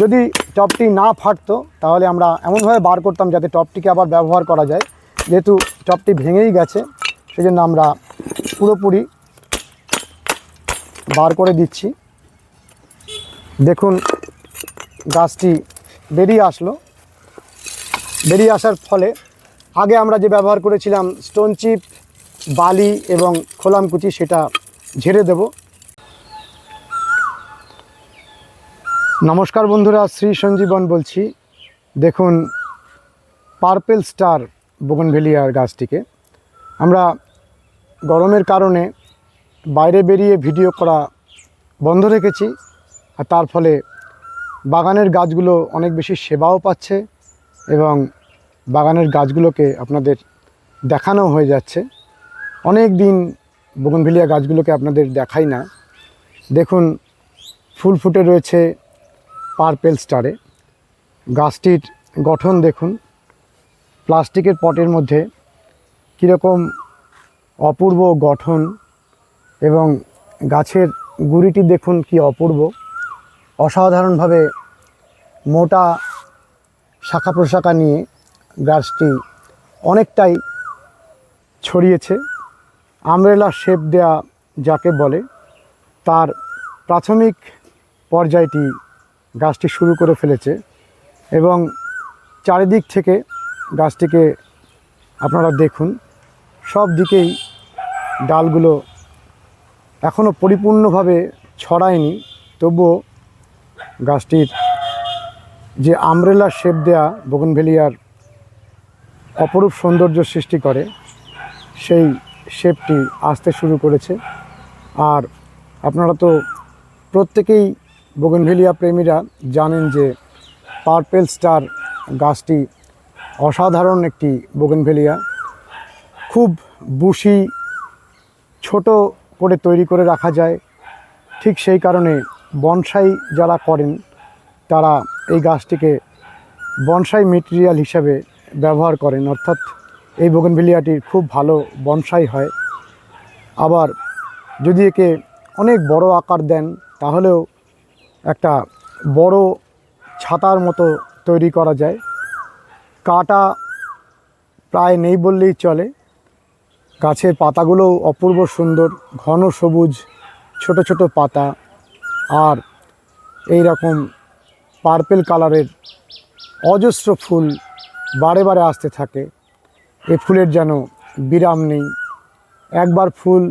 যদি টপটি না ফাটতো, তাহলে আমরা এমনভাবে বার করতাম যাতে টপটিকে আবার ব্যবহার করা যায়। যেহেতু টপটি ভেঙেই গেছে সেই জন্য আমরা পুরোপুরি বার করে দিচ্ছি। দেখুন, গাছটি বেরিয়ে আসলো। বেরিয়ে আসার ফলে আগে আমরা যে ব্যবহার করেছিলাম স্টোন চিপ বালি এবং খোলামকুচি, সেটা ঝেড়ে দেব। নমস্কার বন্ধুরা, শ্রী সঞ্জীবন বলছি। দেখুন পার্পেল স্টার বোগনভেলিয়ার গাছটিকে। আমরা গরমের কারণে বাইরে বেরিয়ে ভিডিও করা বন্ধ রেখেছি, আর তার ফলে বাগানের গাছগুলো অনেক বেশি সেবাও পাচ্ছে এবং বাগানের গাছগুলোকে আপনাদের দেখানো হয়ে যাচ্ছে। অনেক দিন বগনভিলিয়া গাছগুলোকে আপনাদের দেখাই না। দেখুন, ফুল ফুটে রয়েছে পার্পেল স্টারে। গাছটির গঠন দেখুন। প্লাস্টিকের পটের মধ্যে কীরকম অপূর্ব গঠন এবং গাছের গুড়িটি দেখুন কি অপূর্ব। অসাধারণভাবে মোটা শাখা প্রশাখা নিয়ে গাছটি অনেকটাই ছড়িয়েছে। আমরেলা শেপ দেয়া যাকে বলে, তার প্রাথমিক পর্যায়টি গাছটি শুরু করে ফেলেছে এবং চারিদিক থেকে গাছটিকে আপনারা দেখুন, সব দিকেই ডালগুলো এখনও পরিপূর্ণভাবে ছড়ায়নি, তবুও গাছটির যে আমরেলা শেপ দেয়া বগনভেলিয়ার অপরূপ সৌন্দর্য সৃষ্টি করে, সেই শেপটি আসতে শুরু করেছে। আর আপনারা তো প্রত্যেকেই বগনভেলিয়া প্রেমীরা জানেন যে পার্পেল স্টার গাছটি অসাধারণ একটি বগনভেলিয়া। খুব বুশি, ছোট করে তৈরি করে রাখা যায়। ঠিক সেই কারণে বনসাই যারা করেন, তারা এই গাছটিকে বনসাই মেটেরিয়াল হিসাবে ব্যবহার করেন। অর্থাৎ এই বোগনভিলিয়াটির খুব ভালো বনসাই হয়। আবার যদি একে অনেক বড় আকার দেন, তাহলেও একটা বড় ছাতার মতো তৈরি করা যায়। কাটা প্রায় নেই বললেই চলে। গাছের পাতাগুলোও অপূর্ব সুন্দর, ঘন সবুজ, ছোট ছোট পাতা আর এই রকম পার্পেল কালারের অজস্র ফুল বারে বারে আসতে থাকে। এ ফুলের যেন বিরাম নেই। একবার ফুল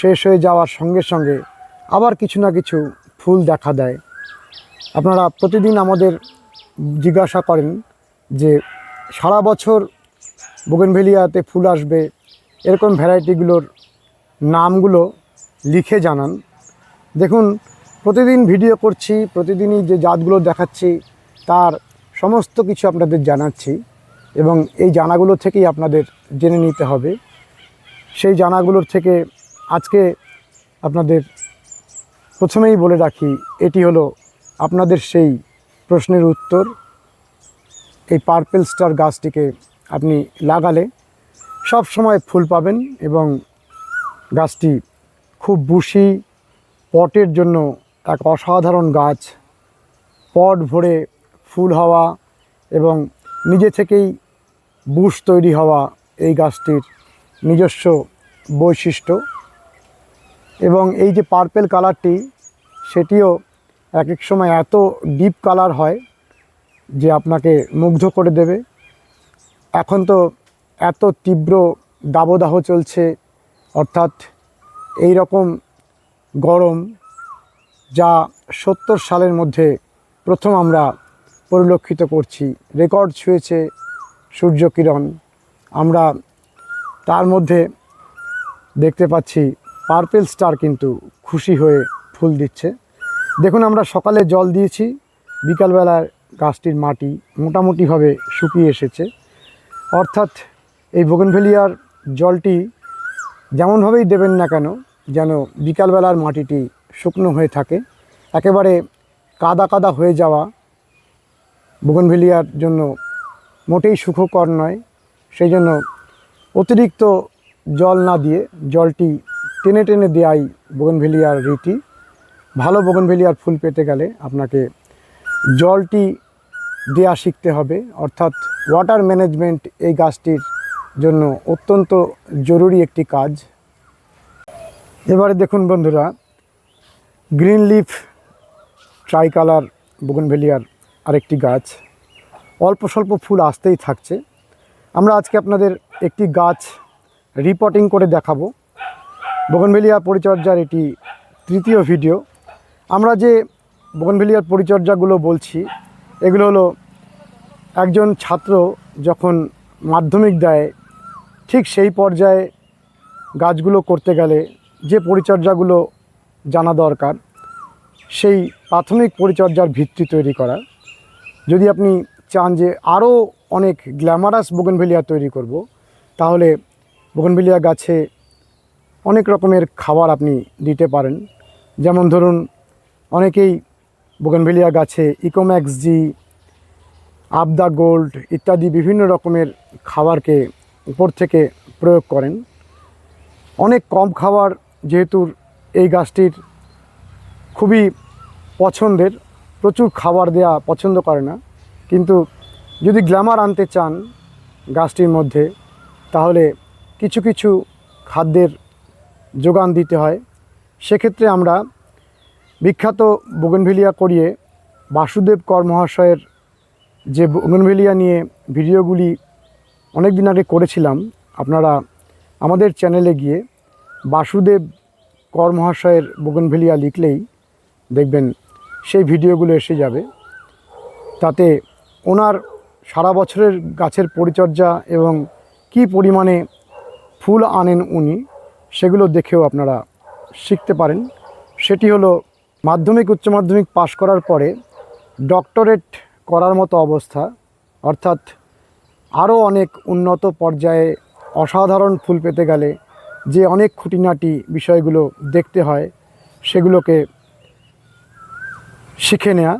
শেষ হয়ে যাওয়ার সঙ্গে সঙ্গে আবার কিছু না কিছু ফুল দেখা দেয়। আপনারা প্রতিদিন আমাদের জিজ্ঞাসা করেন যে, সারা বছর বোগেনভেলিয়াতে ফুল আসবে, এরকম ভ্যারাইটিগুলোর নামগুলো লিখে জানান। দেখুন, প্রতিদিন ভিডিও করছি, প্রতিদিনই যে জাতগুলো দেখাচ্ছি, তার সমস্ত কিছু আপনাদের জানাচ্ছি এবং এই জানাগুলো থেকেই আপনাদের জেনে নিতে হবে। সেই জানাগুলোর থেকে আজকে আপনাদের প্রথমেই বলে রাখি, এটি হলো আপনাদের সেই প্রশ্নের উত্তর। এই পার্পেল স্টার গাছটিকে আপনি লাগালে সব সময় ফুল পাবেন এবং গাছটি খুব বুশি পটের জন্য এক অসাধারণ গাছ। পট ভরে ফুল হওয়া এবং নিজে থেকেই বুশ তৈরি হওয়া এই গাছটির নিজস্ব বৈশিষ্ট্য। এবং এই যে পার্পেল কালারটি সেটিও এক এক সময় এত ডিপ কালার হয় যে আপনাকে মুগ্ধ করে দেবে। এখন তো এত তীব্র দাবদাহ চলছে, অর্থাৎ এই রকম গরম যা সত্তর সালের মধ্যে প্রথম আমরা পরিলক্ষিত করছি। রেকর্ড ছুঁয়েছে সূর্যকিরণ আমরা তার মধ্যে দেখতে পাচ্ছি পার্পেল স্টার কিন্তু খুশি হয়ে ফুল দিচ্ছে। দেখুন, আমরা সকালে জল দিয়েছি, বিকালবেলার গাছটির মাটি মোটামুটিভাবে শুকিয়ে এসেছে। অর্থাৎ এই বোগনভেলিয়ার জলটি যেমনভাবেই দেবেন না কেন, যেন বিকালবেলার মাটিটি শুকনো হয়ে থাকে। একেবারে কাদা কাদা হয়ে যাওয়া বোগনভেলিয়ার জন্য মোটেই সুখকর নয়। সেই জন্য অতিরিক্ত জল না দিয়ে জলটি টেনে টেনে দেওয়াই বোগনভেলিয়ার রীতি। ভালো বোগনভেলিয়ার ফুল পেতে গেলে আপনাকে জলটি দেয়া শিখতে হবে। অর্থাৎ ওয়াটার ম্যানেজমেন্ট এই গাছটির জন্য অত্যন্ত জরুরি একটি কাজ। এবারে দেখুন বন্ধুরা গ্রিন লিফ ট্রাই কালার বোগনভেলিয়ার আরেকটি গাছ। অল্প স্বল্প ফুল আসতেই থাকছে। আমরা আজকে আপনাদের একটি গাছ রিপোর্টিং করে দেখাবো। বোগনভেলিয়া পরিচর্যার এটি তৃতীয় ভিডিও। আমরা যে বোগনভেলিয়ার পরিচর্যাগুলো বলছি, এগুলো হলো একজন ছাত্র যখন মাধ্যমিক দেয়, ঠিক সেই পর্যায়ে গাছগুলো করতে গেলে যে পরিচর্যাগুলো জানা দরকার, সেই প্রাথমিক পরিচর্যার ভিত্তি তৈরি করা। যদি আপনি চান যে আরও অনেক গ্ল্যামারাস বগনভেলিয়া তৈরি করব, তাহলে বগনভেলিয়া গাছে অনেক রকমের খাবার আপনি দিতে পারেন। যেমন ধরুন, অনেকেই বোগনভেলিয়া গাছে ইকোম্যাক্স জি আবদা গোল্ড ইত্যাদি বিভিন্ন রকমের খাবারকে উপর থেকে প্রয়োগ করেন। অনেক কম খাবার যেহেতু এই গাছটির খুবই পছন্দের, প্রচুর খাবার দেয়া পছন্দ করে না। কিন্তু যদি গ্ল্যামার আনতে চান গাছটির মধ্যে, তাহলে কিছু কিছু খাদ্যের যোগান দিতে হয়। সেক্ষেত্রে আমরা বিখ্যাত বোগনভেলিয়া করিয়ে বাসুদেব কর মহাশয়ের যে বোগনভেলিয়া নিয়ে ভিডিওগুলি অনেক দিন আগে করেছিলাম, আপনারা আমাদের চ্যানেলে গিয়ে বাসুদেব কর মহাশয়ের বোগনভেলিয়া লিখলেই দেখবেন সেই ভিডিওগুলো এসে যাবে। তাতে ওনার সারা বছরের গাছের পরিচর্যা এবং কি পরিমাণে ফুল আনেন উনি সেগুলো দেখেও আপনারা শিখতে পারেন। সেটি হলো মাধ্যমিক, উচ্চ মাধ্যমিক পাশ করার পরে ডক্টরেট করার মতো অবস্থা, অর্থাৎ আরও অনেক উন্নত পর্যায়ে অসাধারণ ফুল পেতে গেলে যে অনেক খুঁটিনাটি বিষয়গুলো দেখতে হয়, সেগুলোকে শিখে নেওয়া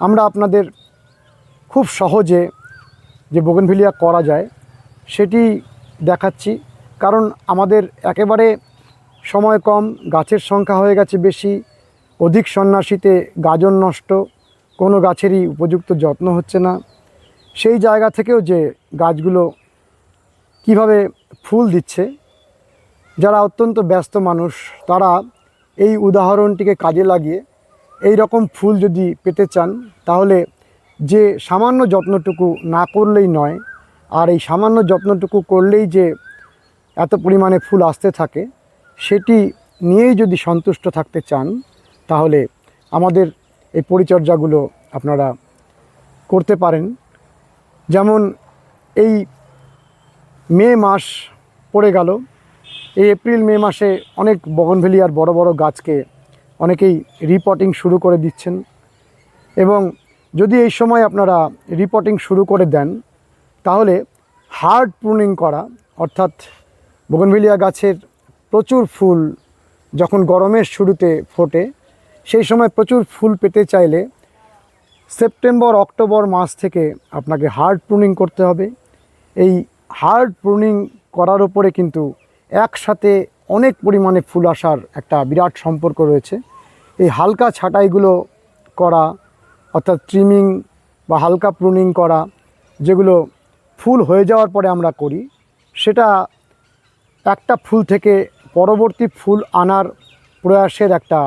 আমরা আপনাদের খুব সহজে যে বোগনভিলিয়া করা যায়, সেটি দেখাচ্ছি। কারণ আমাদের একেবারে সময় কম, গাছের সংখ্যা হয়ে গেছে বেশি, অধিক সন্ন্যাসীতে গাজন নষ্ট, কোনো গাছেরই উপযুক্ত যত্ন হচ্ছে না। সেই জায়গা থেকেও যে গাছগুলো কীভাবে ফুল দিচ্ছে, যারা অত্যন্ত ব্যস্ত মানুষ, তারা এই উদাহরণটিকে কাজে লাগিয়ে এই রকম ফুল যদি পেতে চান, তাহলে যে সামান্য যত্নটুকু না করলেই নয়, আর এই সামান্য যত্নটুকু করলেই যে এত পরিমাণে ফুল আসতে থাকে, সেটি নিয়েই যদি সন্তুষ্ট থাকতে চান, তাহলে আমাদের এই পরিচর্যাগুলো আপনারা করতে পারেন। যেমন এই মে মাস পড়ে গেল। এই এপ্রিল মে মাসে অনেক বগনভেলিয়ার বড় বড় গাছকে অনেকেই রিপোর্টিং শুরু করে দিচ্ছেন এবং যদি এই সময় আপনারা রিপোর্টিং শুরু করে দেন, তাহলে হার্ড প্রুনিং করা, অর্থাৎ বগনভেলিয়া গাছের প্রচুর ফুল যখন গরমের শুরুতে ফোটে, সেই সময় প্রচুর ফুল পেতে চাইলে সেপ্টেম্বর, অক্টোবর মাস থেকে আপনাকে হার্ড প্রুনিং করতে হবে। এই হার্ড প্রুনিং করার উপরে কিন্তু একসাথে অনেক পরিমাণে ফুল আসার একটা বিরাট সম্পর্ক রয়েছে। এই হালকা ছাঁটাইগুলো করা, অর্থাৎ ট্রিমিং বা হালকা প্রুনিং করা, যেগুলো ফুল হয়ে যাওয়ার পরে আমরা করি, সেটা একটা ফুল থেকে পরবর্তী ফুল আনার প্রয়াসের একটা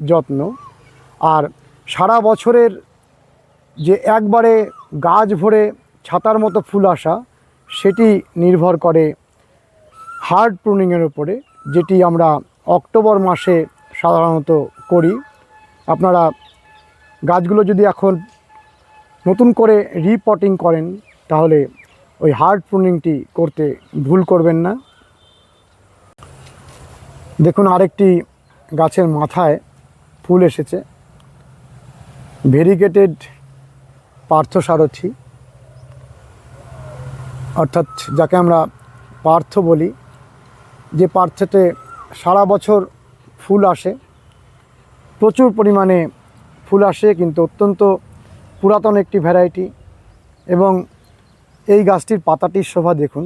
যত্ন। আর সারা বছরের যে একবারে গাছ ভরে ছাতার মতো ফুল আসা, সেটি নির্ভর করে হার্ড প্রুনিংয়ের উপরে, যেটি আমরা অক্টোবর মাসে সাধারণত করি। আপনারা গাছগুলো যদি এখন নতুন করে রিপটিং করেন, তাহলে ওই হার্ড প্রুনিংটি করতে ভুল করবেন না। দেখুন, আরেকটি গাছের মাথায় ফুল এসেছে। ভেরিগেটেড পার্থসারথী অর্থাৎ যাকে আমরা পার্থ বলি, যে পার্থতে সারা বছর ফুল আসে। প্রচুর পরিমাণে ফুল আসে, কিন্তু অত্যন্ত পুরাতন একটি ভ্যারাইটি এবং এই গাছটির পাতাটির শোভা দেখুন।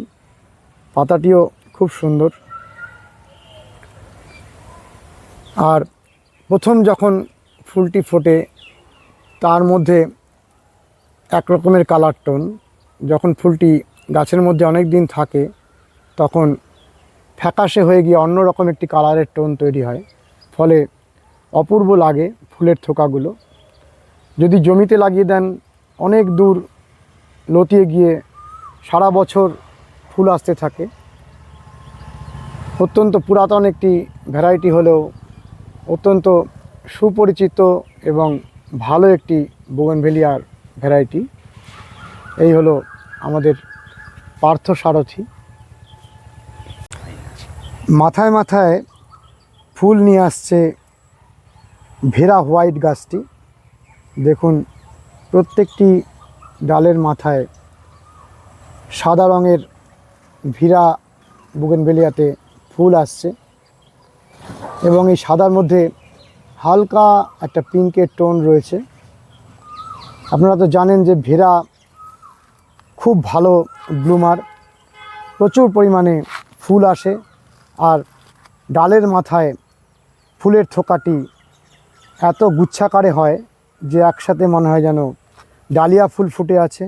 পাতাটিও খুব সুন্দর। আর প্রথম যখন ফুলটি ফোটে, তার মধ্যে এক রকমের কালার টোন। যখন ফুলটি গাছের মধ্যে অনেক দিন থাকে, তখন ফ্যাকাশে হয়ে গিয়ে অন্য রকম একটি কালারের টোন তৈরি হয়। ফলে অপূর্ব লাগে ফুলের থোকাগুলো। যদি জমিতে লাগিয়ে দেন, অনেক দূর লতিয়ে গিয়ে সারা বছর ফুল আসতে থাকে। অত্যন্ত পুরাতন একটি ভ্যারাইটি হলেও অত্যন্ত সুপরিচিত এবং ভালো একটি বোগনভেলিয়ার ভ্যারাইটি এই হলো আমাদের পার্থ সারথি। মাথায় মাথায় ফুল নিয়ে আসছে ভেরা হোয়াইট গাছটি। দেখুন, প্রত্যেকটি ডালের মাথায় সাদা রঙের ভীরা বুগেনভেলিয়াতে ফুল আসছে। এবং এই সাদার মধ্যে হালকা একটা পিঙ্কের টোন রয়েছে। আপনারা তো জানেন যে ভেরা খুব ভালো ব্লুমার। প্রচুর পরিমাণে ফুল আসে আর ডালের মাথায় ফুলের থোকাটি এত গুচ্ছাকারে হয় যে একসাথে মনে হয় যেন ডালিয়া ফুল ফুটে আছে।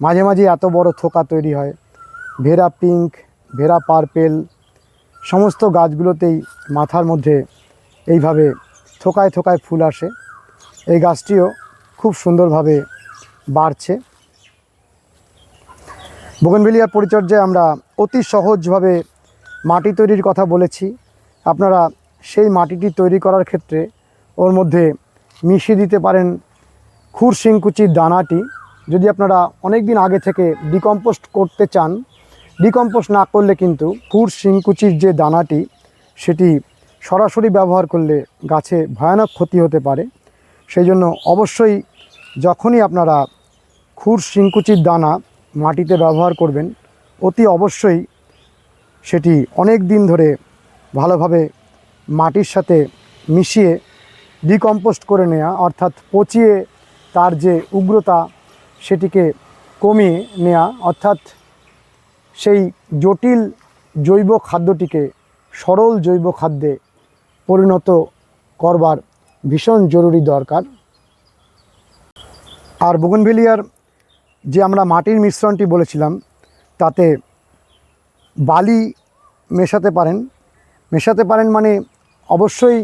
মাঝে মাঝে এত বড় থোকা তৈরি হয়। ভেরা পিঙ্ক ভেরা পার্পেল সমস্ত গাছগুলোতেই মাথার মধ্যে এইভাবে থোকায় থোকায় ফুল আসে। এই গাছটিও খুব সুন্দরভাবে বাড়ছে। বোগনভেলিয়ার পরিচর্যায় আমরা অতি সহজভাবে মাটি তৈরির কথা বলেছি। আপনারা সেই মাটিটি তৈরি করার ক্ষেত্রে ওর মধ্যে মিশিয়ে দিতে পারেন খুর শিংকুচির দানাটি। যদি আপনারা অনেক দিন আগে থেকে ডিকম্পোস্ট করতে চান ডিকম্পোস্ট না করলে কিন্তু খুর শিংকুচির যে দানাটি, সেটি সরাসরি ব্যবহার করলে গাছে ভয়ানক ক্ষতি হতে পারে। সেই জন্য অবশ্যই যখনই আপনারা খুর শিংকুচির দানা মাটিতে ব্যবহার করবেন, অতি অবশ্যই সেটি অনেক দিন ধরে ভালোভাবে মাটির সাথে মিশিয়ে ডিকম্পোস্ট করে নেওয়া অর্থাৎ পচিয়ে তার যে উগ্রতা, সেটিকে কমিয়ে নেওয়া অর্থাৎ সেই জটিল জৈব খাদ্যটিকে সরল জৈব খাদ্যে পরিণত করবার ভীষণ জরুরি দরকার। আর বগনভেলিয়ার যে আমরা মাটির মিশ্রণটি বলেছিলাম, তাতে বালি মেশাতে পারেন। মেশাতে পারেন মানে অবশ্যই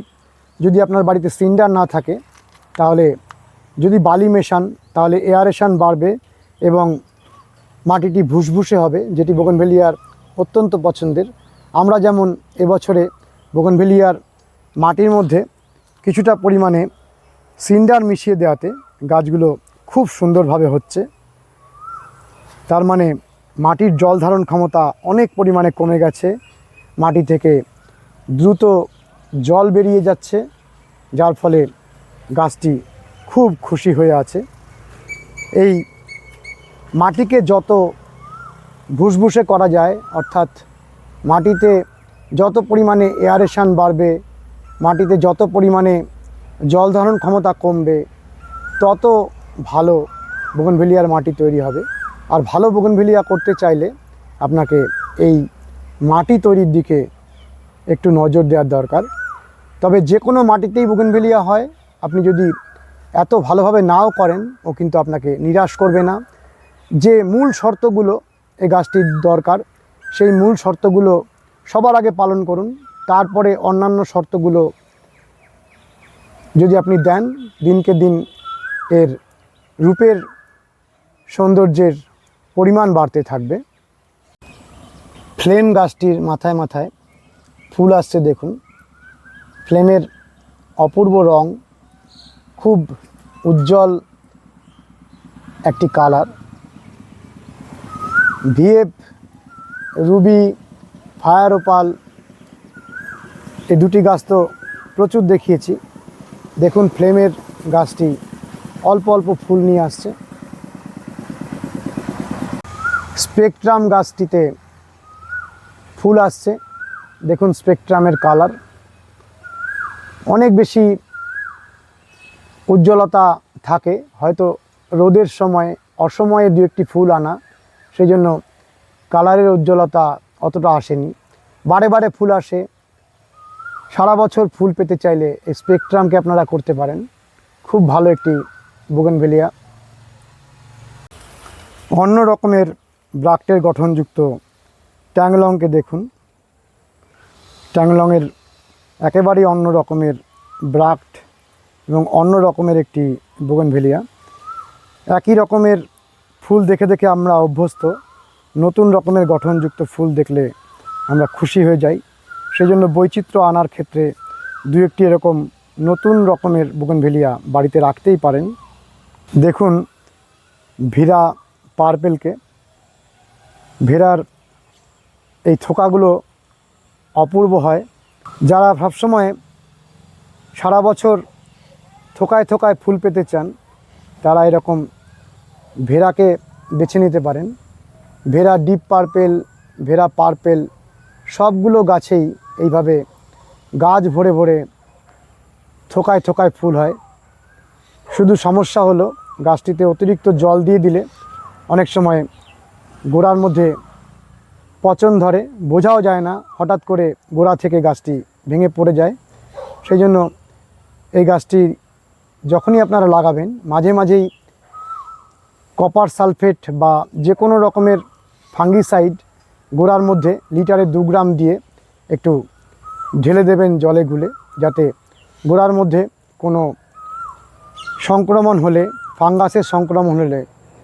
যদি আপনার বাড়িতে সিন্ডার না থাকে, তাহলে যদি বালি মেশান, তাহলে এয়ারেশান বাড়বে এবং মাটিটি ভুসভুসে হবে, যেটি বোগনভেলিয়ার অত্যন্ত পছন্দের। আমরা যেমন এবছরে বোগনভেলিয়ার মাটির মধ্যে কিছুটা পরিমাণে সিন্ডার মিশিয়ে দেওয়াতে গাছগুলো খুব সুন্দরভাবে হচ্ছে। তার মানে মাটির জল ধারণ ক্ষমতা অনেক পরিমাণে কমে গেছে। মাটি থেকে দ্রুত জল বেরিয়ে যাচ্ছে, যার ফলে গাছটি খুব খুশি হয়ে আছে। এই মাটিকে যত ভুসভুসে করা যায়, অর্থাৎ মাটিতে যত পরিমাণে এয়ারেশান বাড়বে, মাটিতে যত পরিমাণে জল ধারণ ক্ষমতা কমবে, তত ভালো বোগনভেলিয়ার মাটি তৈরি হবে। আর ভালো বোগনভেলিয়া করতে চাইলে আপনাকে এই মাটি তৈরির দিকে একটু নজর দেওয়ার দরকার। তবে যে কোনো মাটিতেই বোগনভেলিয়া হয়, আপনি যদি এত ভালোভাবে নাও করেন, ও কিন্তু আপনাকে নিরাশ করবে না। যে মূল শর্তগুলো এই গাছটির দরকার, সেই মূল শর্তগুলো সবার আগে পালন করুন। তারপরে অন্যান্য শর্তগুলো যদি আপনি দেন, দিনকে দিন এর রূপের সৌন্দর্যের পরিমাণ বাড়তে থাকবে। ফ্লেম গাছটির মাথায় মাথায় ফুল আসছে দেখুন। ফ্লেমের অপূর্ব রং, খুব উজ্জ্বল একটি colour. VF, ruby fire opal এই দুটি গাছ তো প্রচুর দেখিয়েছি। দেখুন ফ্লেমের গাছটি অল্প অল্প ফুল নিয়ে আসছে। স্পেকট্রাম গাছটিতে ফুল আসছে। দেখুন স্পেকট্রামের কালার। অনেক বেশি উজ্জ্বলতা থাকে। হয়তো রোদের সময়, অসময়ে দু একটি ফুল আনা। সেই জন্য কালারের উজ্জ্বলতা অতটা আসেনি। বারে বারে ফুল আসে। সারা বছর ফুল পেতে চাইলে এই স্পেকট্রামকে আপনারা করতে পারেন। খুব ভালো একটি বোগনভেলিয়া অন্য রকমের ব্রাক্টের গঠনযুক্ত ট্যাংলংকে দেখুন। ট্যাংলংয়ের একেবারেই অন্য রকমের ব্রাক্ট এবং অন্য রকমের একটি বোগনভেলিয়া একই রকমের ফুল দেখে দেখে আমরা অভ্যস্ত। নতুন রকমের গঠনযুক্ত ফুল দেখলে আমরা খুশি হয়ে যাই। সেই জন্য বৈচিত্র্য আনার ক্ষেত্রে দু একটি এরকম নতুন রকমের বোগনভেলিয়া বাড়িতে রাখতেই পারেন। দেখুন ভীরা পার্পেলকে। ভেড়ার এই থোকাগুলো অপূর্ব হয়। যারা সবসময় সারা বছর থোকায় থোকায় ফুল পেতে চান, তারা এরকম ভেড়াকে বেছে নিতে পারেন। ভেড়া ডিপ পার্পেল, ভেড়া পার্পেল, সবগুলো গাছেই এইভাবে গাছ ভরে ভরে থোকায় থোকায় ফুল হয়। শুধু সমস্যা হলো, গাছটিতে অতিরিক্ত জল দিয়ে দিলে অনেক সময় গোড়ার মধ্যে পচন ধরে, বোঝাও যায় না হঠাৎ করে গোড়া থেকে গাছটি ভেঙে পড়ে যায়। সেই জন্য এই গাছটি যখনই আপনারা লাগাবেন, মাঝে মাঝেই কপার সালফেট বা যে কোনো রকমের ফাঙ্গিসাইড গোড়ার মধ্যে লিটারে দু গ্রাম দিয়ে একটু ঢেলে দেবেন জলে গুলে, যাতে গোড়ার মধ্যে কোনো সংক্রমণ হলে, ফাঙ্গাসের সংক্রমণ হলে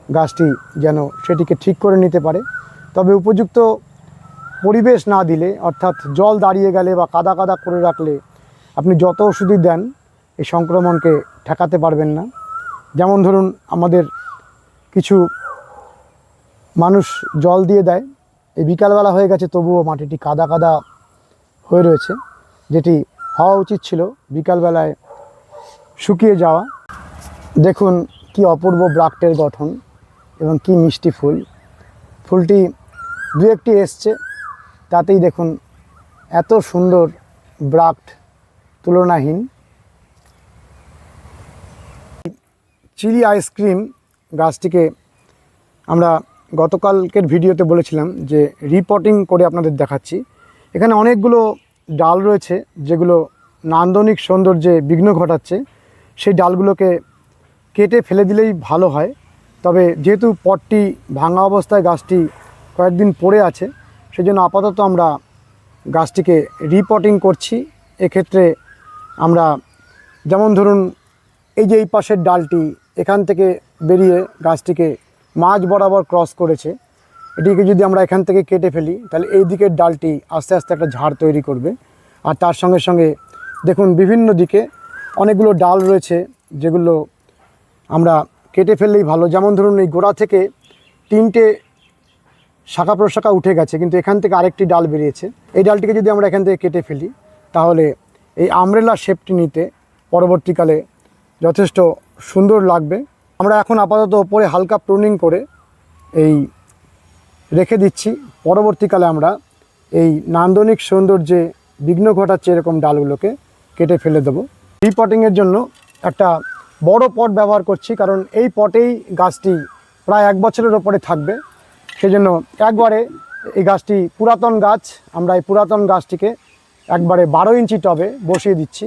গাছটি যেন সেটিকে ঠিক করে নিতে পারে। তবে উপযুক্ত পরিবেশ না দিলে, অর্থাৎ জল দাঁড়িয়ে গেলে বা কাদা কাদা করে রাখলে আপনি যত ওষুধই দেন, এই সংক্রমণকে ঠেকাতে পারবেন না। যেমন ধরুন, আমাদের কিছু মানুষ জল দিয়ে দেয়। এই বিকালবেলা হয়ে গেছে, তবুও মাটিটি কাদা কাদা হয়ে রয়েছে, যেটি হওয়া উচিত ছিল বিকালবেলায় শুকিয়ে যাওয়া। দেখুন কি অপূর্ব ব্রাক্টের গঠন এবং কি মিষ্টি ফুল। ফুলটি দু একটি এসছে, তাতেই দেখুন এত সুন্দর ব্রাক্ট তুলনাহীন। চিলি আইসক্রিম গাছটিকে আমরা গতকালকের ভিডিওতে বলেছিলাম যে রিপোর্টিং করে আপনাদের দেখাচ্ছি। এখানে অনেকগুলো ডাল রয়েছে, যেগুলো নান্দনিক সৌন্দর্যে বিঘ্ন ঘটাচ্ছে। সেই ডালগুলোকে কেটে ফেলে দিলেই ভালো হয়। তবে যেহেতু পটটি ভাঙা অবস্থায় গাছটি কয়েকদিন পড়ে আছে সেই জন্য আপাতত আমরা গাছটিকে রিপোর্টিং করছি। এক্ষেত্রে আমরা যেমন ধরুন, এই যে এই পাশের ডালটি, এখান থেকে বেরিয়ে গাছটিকে মাঝ বরাবর ক্রস করেছে। এটিকে যদি আমরা এখান থেকে কেটে ফেলি, তাহলে এই দিকের ডালটি আস্তে আস্তে একটা ঝাড় তৈরি করবে। আর তার সঙ্গে সঙ্গে দেখুন বিভিন্ন দিকে অনেকগুলো ডাল রয়েছে, যেগুলো আমরা কেটে ফেললেই ভালো। যেমন ধরুন এই গোড়া থেকে তিনটে শাখা প্রশাখা উঠে গেছে, কিন্তু এখান থেকে আরেকটি ডাল বেরিয়েছে। এই ডালটিকে যদি আমরা এখান থেকে কেটে ফেলি, তাহলে এই আমরেলা শেপটি নিতে পরবর্তীকালে যথেষ্ট সুন্দর লাগবে। আমরা এখন আপাতত ওপরে হালকা প্রুনিং করে এই রেখে দিচ্ছি। পরবর্তীকালে আমরা এই নান্দনিক সৌন্দর্যে বিঘ্ন ঘটাচ্ছে এরকম ডালগুলোকে কেটে ফেলে দেবো। রিপটিংয়ের জন্য একটা বড় পট ব্যবহার করছি, কারণ এই পটেই গাছটি প্রায় এক বছরের ওপরে থাকবে। সেজন্য একবারে এই গাছটি পুরাতন গাছ, আমরা এই পুরাতন গাছটিকে একবারে বারো ইঞ্চি টবে বসিয়ে দিচ্ছি।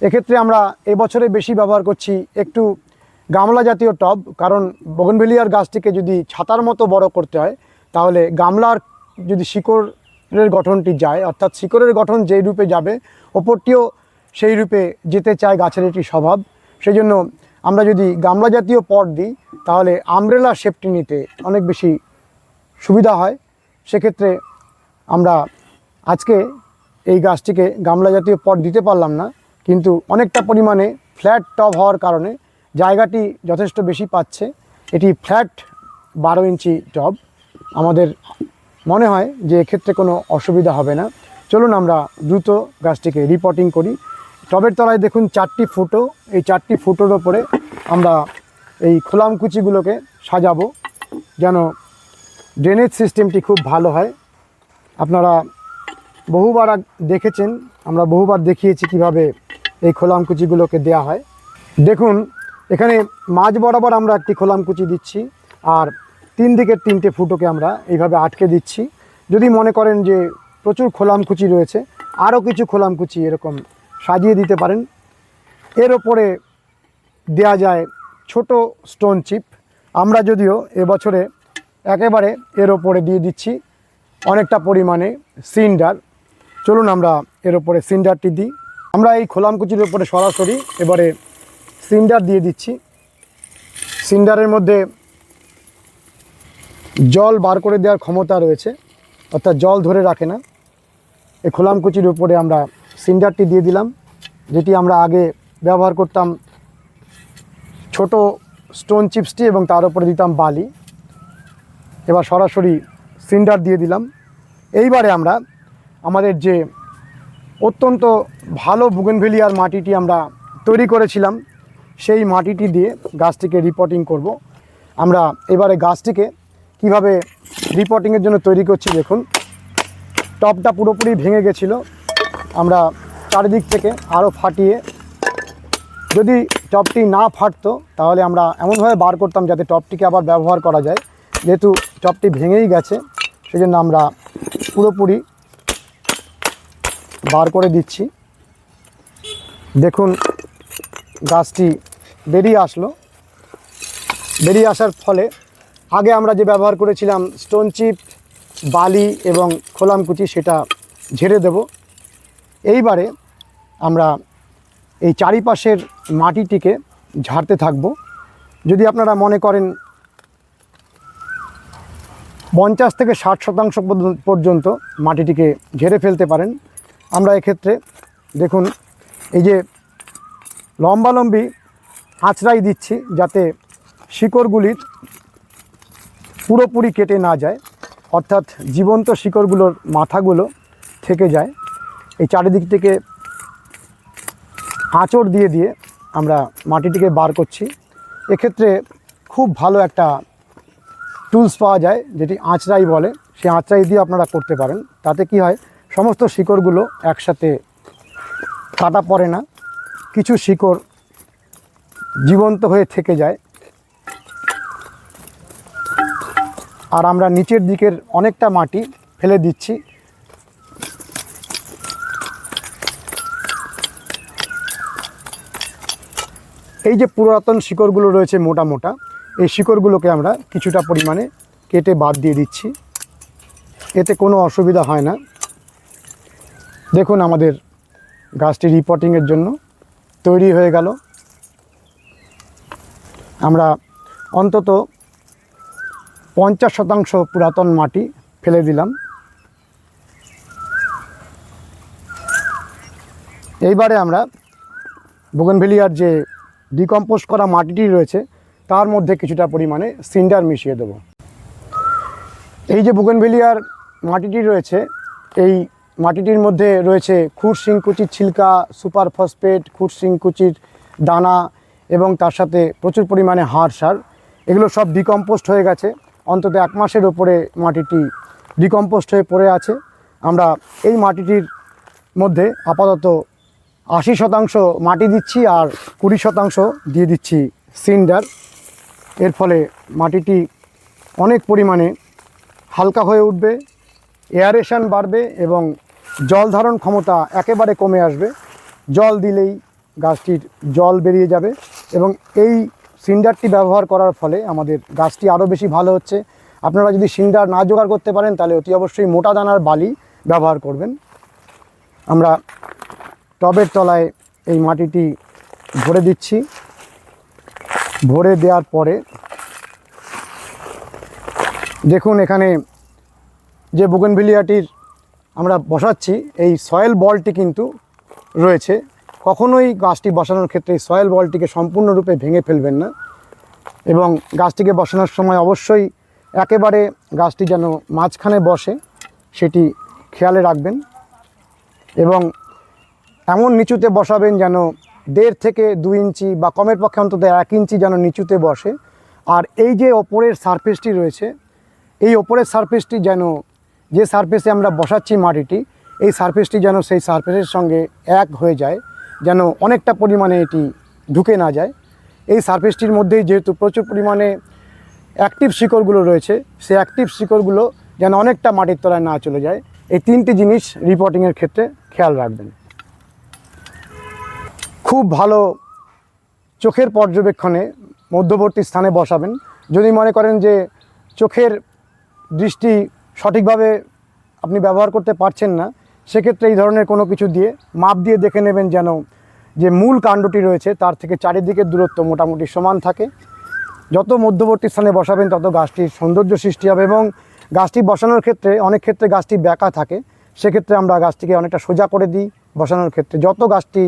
এক্ষেত্রে আমরা এবছরে বেশি ব্যবহার করছি একটু গামলা জাতীয় টব, কারণ বগনভেলিয়ার গাছটিকে যদি ছাতার মতো বড় করতে হয়, তাহলে গামলার যদি শিকড়ের গঠনটি যায়, অর্থাৎ শিকড়ের গঠন যেই রূপে যাবে, ওপরটিও সেই রূপে যেতে চায় গাছের একটি স্বভাব। সেই জন্য আমরা যদি গামলা জাতীয় পট দিই, তাহলে আমব্রেলা শেপটি নিতে অনেক বেশি সুবিধা হয়। সেক্ষেত্রে আমরা আজকে এই গাছটিকে গামলা জাতীয় পট দিতে পারলাম না, কিন্তু অনেকটা পরিমাণে ফ্ল্যাট টব হওয়ার কারণে জায়গাটি যথেষ্ট বেশি পাচ্ছে। এটি ফ্ল্যাট বারো ইঞ্চি টব। আমাদের মনে হয় যে এক্ষেত্রে কোনো অসুবিধা হবে না। চলুন আমরা দ্রুত গাছটিকে রিপোর্টিং করি। টবের তলায় দেখুন চারটি ফুটো। এই চারটি ফুটোর ওপরে আমরা এই খোলামকুচিগুলোকে সাজাবো যেন ড্রেনেজ সিস্টেমটি খুব ভালো হয়। আপনারা বহুবার দেখেছেন, আমরা বহুবার দেখিয়েছি কীভাবে এই খোলামকুচিগুলোকে দেয়া হয়। দেখুন এখানে মাঝ বরাবর আমরা একটি খোলাম কুচি দিচ্ছি, আর তিন দিকের তিনটে ফুটোকে আমরা এইভাবে আটকে দিচ্ছি। যদি মনে করেন যে প্রচুর খোলামকুচি রয়েছে, আরও কিছু খোলামকুচি এরকম সাজিয়ে দিতে পারেন। এর ওপরে দেয়া যায় ছোট স্টোন চিপ। আমরা যদিও এবছরে একেবারে এর ওপরে দিয়ে দিচ্ছি অনেকটা পরিমাণে সিন্ডার। চলুন আমরা এর ওপরে সিন্ডারটি দিই। আমরা এই খোলামকুচির ওপরে সরাসরি এবারে সিন্ডার দিয়ে দিচ্ছি। সিন্ডারের মধ্যে জল বার করে দেওয়ার ক্ষমতা রয়েছে, অর্থাৎ জল ধরে রাখে না। এই খোলামকুচির উপরে আমরা সিন্ডারটি দিয়ে দিলাম, যেটি আমরা আগে ব্যবহার করতাম ছোট স্টোন চিপসটি এবং তার উপরে দিতাম বালি। এবার সরাসরি সিন্ডার দিয়ে দিলাম। এইবারে আমরা আমাদের যে অত্যন্ত ভালো বুগেনভেলিয়ার মাটিটি আমরা তৈরি করেছিলাম সেই মাটিটি দিয়ে গাছটিকে রিপোর্টিং করব। আমরা এবারে গাছটিকে কীভাবে রিপোর্টিংয়ের জন্য তৈরি করছি দেখুন। টপটা পুরোপুরি ভেঙে গেছিল। আমরা চারিদিক থেকে আরও ফাটিয়ে যদি টপটি না ফাটতো, তাহলে আমরা এমনভাবে বার করতাম যাতে টপটিকে আবার ব্যবহার করা যায়। যেহেতু টপটি ভেঙেই গেছে, সেজন্য আমরা পুরোপুরি বার করে দিচ্ছি। দেখুন গাছটি বেরিয়ে আসলো। বেরিয়ে আসার ফলে আগে আমরা যে ব্যবহার করেছিলাম স্টোন চিপ বালি এবং খোলামকুচি সেটা ঝেড়ে দেব। এইবারে আমরা এই চারিপাশের মাটিটিকে ঝাড়তে থাকব। যদি আপনারা মনে করেন পঞ্চাশ থেকে ষাট শতাংশ পর্যন্ত- মাটিটিকে ঝেড়ে ফেলতে পারেন, আমরা এক্ষেত্রে দেখুন এই যে লম্বালম্বি আঁচড়াই দিচ্ছি যাতে শিকড়গুলির পুরোপুরি কেটে না যায়, অর্থাৎ জীবন্ত শিকড়গুলোর মাথাগুলো থেকে যায়। এই চারিদিক থেকে আঁচড় দিয়ে দিয়ে আমরা মাটিটিকে বার করছি। এক্ষেত্রে খুব ভালো একটা টুলস পাওয়া যায়, যেটি আঁচড়াই বলে। সেই আঁচড়াই দিয়ে আপনারা করতে পারেন। তাতে কি হয়, সমস্ত শিকড়গুলো একসাথে কাটা পড়ে না। কিছু শিকড় জীবন্ত হয়ে থেকে যায়। আর আমরা নিচের দিকের অনেকটা মাটি ফেলে দিচ্ছি। এই যে পুরাতন শিকড়গুলো রয়েছে মোটা মোটা, এই শিকড়গুলোকে আমরা কিছুটা পরিমাণে কেটে বাদ দিয়ে দিচ্ছি। এতে কোনো অসুবিধা হয় না। দেখুন আমাদের গাছটি রিপোর্টিংয়ের জন্য। তৈরি হয়ে গেল। আমরা অন্তত পঞ্চাশ শতাংশ পুরাতন মাটি ফেলে দিলাম। এইবারে আমরা বোগনভেলিয়ার যে ডিকম্পোজ করা মাটিটি রয়েছে, তার মধ্যে কিছুটা পরিমাণে সিন্ডার মিশিয়ে দেব। এই যে বুগনভেলিয়ার মাটিটি রয়েছে, এই মাটিটির মধ্যে রয়েছে খুরশিংকুচির ছিলকা, সুপার ফসফেট, খুরশিংকুচির দানা এবং তার সাথে প্রচুর পরিমাণে হাড় সার। এগুলো সব ডিকম্পোস্ট হয়ে গেছে। অন্তত এক মাসের ওপরে মাটিটি ডিকম্পোস্ট হয়ে পড়ে আছে। আমরা এই মাটিটির মধ্যে আপাতত আশি শতাংশ মাটি দিচ্ছি আর কুড়ি শতাংশ দিয়ে দিচ্ছি সিন্ডার। এর ফলে মাটিটি অনেক পরিমাণে হালকা হয়ে উঠবে এয়ারেশন বাড়বে এবং জল ধারণ ক্ষমতা একেবারে কমে আসবে। জল দিলেই গাছটির জল বেরিয়ে যাবে এবং এই সিন্ডারটি ব্যবহার করার ফলে আমাদের গাছটি আরও বেশি ভালো হচ্ছে। আপনারা যদি সিন্ডার না জোগাড় করতে পারেন, তাহলে অতি অবশ্যই মোটা দানার বালি ব্যবহার করবেন। আমরা টবের তলায় এই মাটিটি ভরে দিচ্ছি। ভরে দেওয়ার পরে দেখুন এখানে যে বুগনভিলিয়াটির আমরা বসাচ্ছি, এই সয়েল বলটি কিন্তু রয়েছে। কখনোই গাছটি বসানোর ক্ষেত্রে এই সয়েল বলটিকে সম্পূর্ণরূপে ভেঙে ফেলবেন না এবং গাছটিকে বসানোর সময় অবশ্যই একেবারে গাছটি যেন মাঝখানে বসে, সেটি খেয়ালে রাখবেন এবং এমন নিচুতে বসাবেন যেন দেড় থেকে দু ইঞ্চি বা কমের পক্ষে অন্তত এক ইঞ্চি যেন নিচুতে বসে। আর এই যে ওপরের সারফেসটি রয়েছে, এই ওপরের সারফেসটি যেন যে সারফেসে আমরা বসাচ্ছি মাটিটি, এই সারফেসটি যেন সেই সারফেসের সঙ্গে এক হয়ে যায়, যেন অনেকটা পরিমাণে এটি ঢুকে না যায়। এই সারফেসটির মধ্যেই যেহেতু প্রচুর পরিমাণে অ্যাক্টিভ শিকড়গুলো রয়েছে সেই অ্যাক্টিভ শিকড়গুলো যেন অনেকটা মাটির তলায় না চলে যায়। এই তিনটি জিনিস রিপোর্টিংয়ের ক্ষেত্রে খেয়াল রাখবেন। খুব ভালো চোখের পর্যবেক্ষণে মধ্যবর্তী স্থানে বসাবেন। যদি মনে করেন যে চোখের দৃষ্টি সঠিকভাবে আপনি ব্যবহার করতে পারছেন না, সেক্ষেত্রে এই ধরনের কোনো কিছু দিয়ে মাপ দিয়ে দেখে নেবেন যেন যে মূল কাণ্ডটি রয়েছে, তার থেকে চারিদিকের দূরত্ব মোটামুটি সমান থাকে। যত মধ্যবর্তী স্থানে বসাবেন, তত গাছটির সৌন্দর্য সৃষ্টি হবে এবং গাছটি বসানোর ক্ষেত্রে, অনেক ক্ষেত্রে গাছটি ব্যাকা থাকে। সেক্ষেত্রে আমরা গাছটিকে অনেকটা সোজা করে দিই বসানোর ক্ষেত্রে। যত গাছটি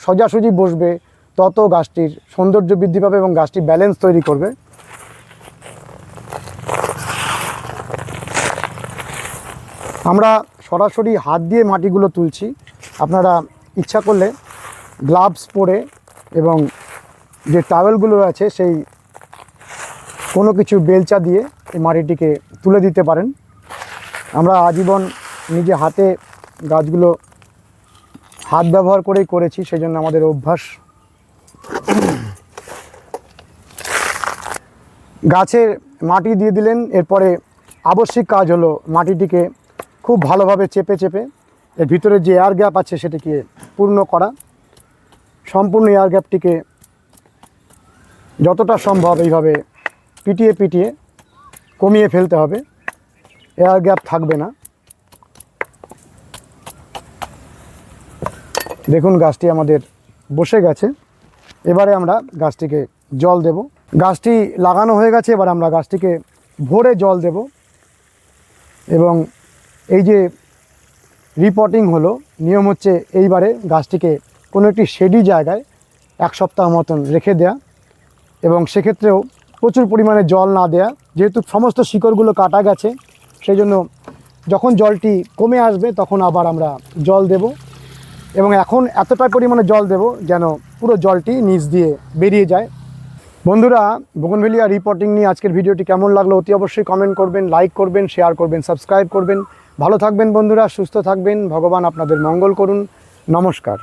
সোজাসুজি বসবে, তত গাছটির সৌন্দর্য বৃদ্ধি পাবে এবং গাছটি ব্যালেন্স তৈরি করবে। আমরা সরাসরি হাত দিয়ে মাটিগুলো তুলছি। আপনারা ইচ্ছা করলে গ্লাভস পরে এবং যে টাওয়েলগুলো আছে সেই কোনো কিছু বেলচা দিয়ে এই মাটিটিকে তুলে দিতে পারেন। আমরা আজীবন নিজে হাতে গাছগুলো হাত ব্যবহার করেই করেছি সেই জন্য আমাদের অভ্যাস। গাছে মাটি দিয়ে দিলেন, এরপরে আবশ্যিক কাজ হলো মাটিটিকে খুব ভালোভাবে চেপে চেপে এর ভিতরে যে এয়ার গ্যাপ আছে সেটিকে পূর্ণ করা। সম্পূর্ণ এয়ার গ্যাপটিকে যতটা সম্ভব এইভাবে পিটিয়ে পিটিয়ে কমিয়ে ফেলতে হবে। এয়ার গ্যাপ থাকবে না। দেখুন গাছটি আমাদের বসে গেছে। এবারে আমরা গাছটিকে জল দেব। গাছটি লাগানো হয়ে গেছে, এবার আমরা গাছটিকে ভোরে জল দেব। এবং এই যে রিপোর্টিং হলো, নিয়ম হচ্ছে এইবারে গাছটিকে কোনো একটি শেডি জায়গায় এক সপ্তাহ মতন রেখে দেয়া এবং সেক্ষেত্রেও প্রচুর পরিমাণে জল না দেয়া। যেহেতু সমস্ত শিকড়গুলো কাটা গেছে, সেই জন্য যখন জলটি কমে আসবে তখন আবার আমরা জল দেব এবং এখন এতটা পরিমাণে জল দেব যেন পুরো জলটি নিচ দিয়ে বেরিয়ে যায়। বন্ধুরা, বোগনভেলিয়া রিপোর্টিং নিয়ে আজকের ভিডিওটি কেমন লাগল অতি অবশ্যই কমেন্ট করবেন লাইক করবেন শেয়ার করবেন সাবস্ক্রাইব করবেন। ভালো থাকবেন বন্ধুরা সুস্থ থাকবেন। ভগবান আপনাদের মঙ্গল করুন। নমস্কার।